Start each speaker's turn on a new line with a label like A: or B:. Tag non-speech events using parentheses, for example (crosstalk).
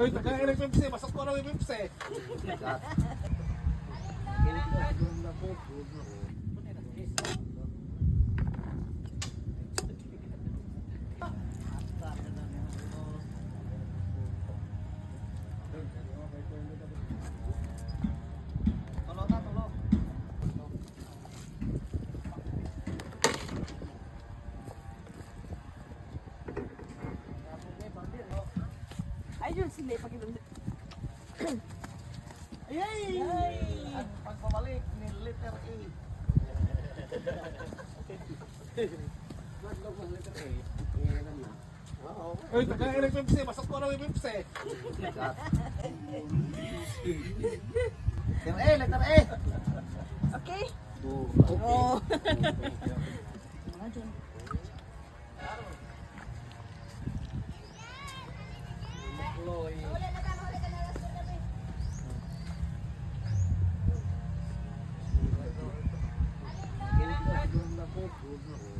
A: Uy, tagain ng Pepsi. Masok ko na yung Pepsi.
B: Tulo
C: Ayun, sila pag-ibig. (clears throat)
B: Yay! Ang pagpabalik ni letter A.
A: Uy, tagain ng Pepsi. Masok ko na yung Pepsi.
B: Letter A, letter A.
C: Okay?
B: Okay.
C: Oh. (laughs) Chloe. Ele a.